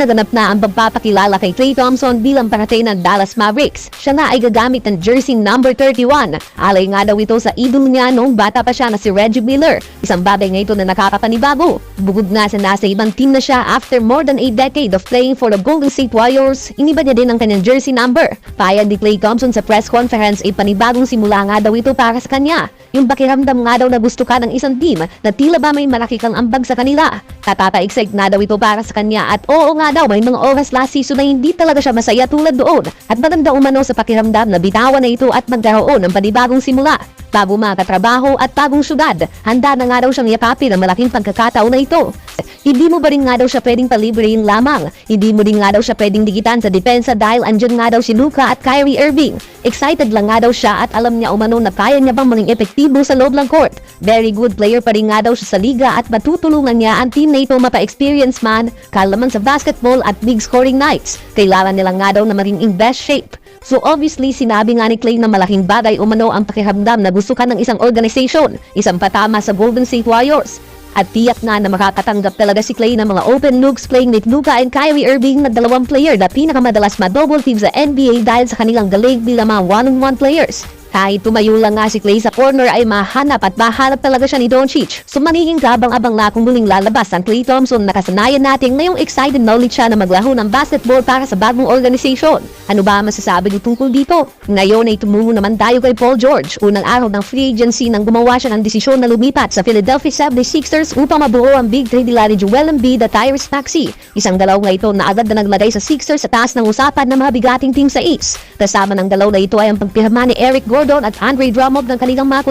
naganap na ang pagpapakilala kay Klay Thompson bilang parating ng Dallas Mavericks. Siya na ay gagamit ng jersey number 31. Alay nga daw ito sa idol niya noong bata pa siya na si Reggie Miller. Isang bagay nga ito na nakakapanibago. Bukod nga sa nasa ibang team na siya after more than a decade of playing for the Golden State Warriors, iniba niya din ang kanyang jersey number. Payag ni Klay Thompson sa press conference ay panibagong simula nga daw ito para sa kanya. Yung pakiramdam nga daw na gusto ka ng isang team na tila ba may malaki kang ambag sa kanila. Katata-excite nga daw ito para sa kanya at oo nga daw may mga oras last season na hindi talaga siya masaya tulad doon at maganda umano sa pakiramdam na bitawan na ito at magkaroon ng panibagong simula. Bago makatrabaho at bagong syudad, handa na nga daw siyang yakapin ang malaking pagkakataon na ito. Hindi mo ba rin nga daw siya pwedeng palibrihin lamang? Hindi mo din nga daw siya pwedeng digitan sa depensa dahil andyan nga daw si Luka at Kyrie Irving. Excited lang nga daw siya at alam niya umano na kaya niya bang maging epektibo sa loob ng court. Very good player pa rin nga daw siya sa liga at matutulungan niya ang team na ito mapa-experience man, kalaman sa basketball at big scoring nights. Kailangan nila nga daw na maging in best shape. So obviously, sinabi nga ni Clay na malaking bagay umano ang pakiramdam na gusto ka ng isang organization, isang patama sa Golden State Warriors. At tiyak nga na makakatanggap talaga si Clay ng mga open looks playing with Luka and Kyrie Irving na dalawang player na pinakamadalas ma-double team sa NBA dahil sa kanilang galing bilang mga one-on-one players. Kahit tumayo lang nga si Clay sa corner ay mahanap at mahanap talaga siya ni Doncic. So maniging kabang-abang na kung muling lalabas ang Clay Thompson na kasanayan natin ngayong excited na ulit siya na maglaro ng basketball para sa bagong organization. Ano ba masasabi niyo tungkol dito? Ngayon ay tumungo naman tayo kay Paul George. Unang araw ng free agency nang gumawa siya ng desisyon na lumipat sa Philadelphia 76ers upang mabuo ang big three nila ni Joel Embiid at Tyrese Maxey. Isang dalaw nga ito na agad na naglagay sa Sixers sa taas ng usapan ng mga bigating team sa East. Kasama ng dalaw na ito ay ang pagpirma ni Eric Gordon at Andre Drummond ng kanilang mga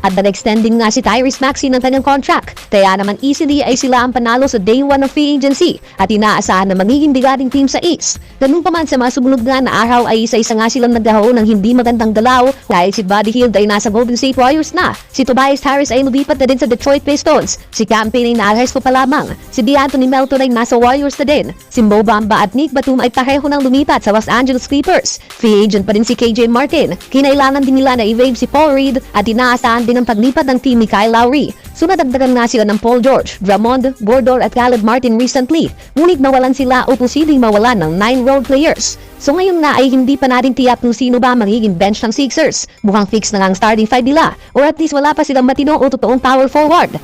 At nag-extending nga si Tyrese Maxey ng kanyang contract. Kaya naman easily ay sila ang panalo sa day 1 of free agency at inaasahan na magiging bigating team sa East. Ganun pa man sa mga sumunod nga na araw ay isa-isa nga silang nagkaroon ng hindi magandang galaw dahil si Buddy Hield ay nasa Golden State Warriors na. Si Tobias Harris ay lumipat na din sa Detroit Pistons. Si Campaign ay naares pa lamang. Si DeAnthony Melton ay nasa Warriors na din. Si Mo Bamba at Nick Batum ay pareho nang lumipat sa Los Angeles Clippers. Free agent pa rin si KJ Martin. Kinailangan din nila na i-waive si Paul Reed at inaasahan din ang paglipat ng team ni Kyle Lowry. So nadagdagan nga sila ng Paul George, Drummond, Gordon at Caleb Martin recently. Ngunit nawalan sila o posibleng mawalan ng 9 role players. So ngayon nga ay hindi pa natin tiyak kung sino ba magiging bench ng Sixers. Mukhang fix na nga ang starting five nila or at least wala pa silang matino o totoong power forward.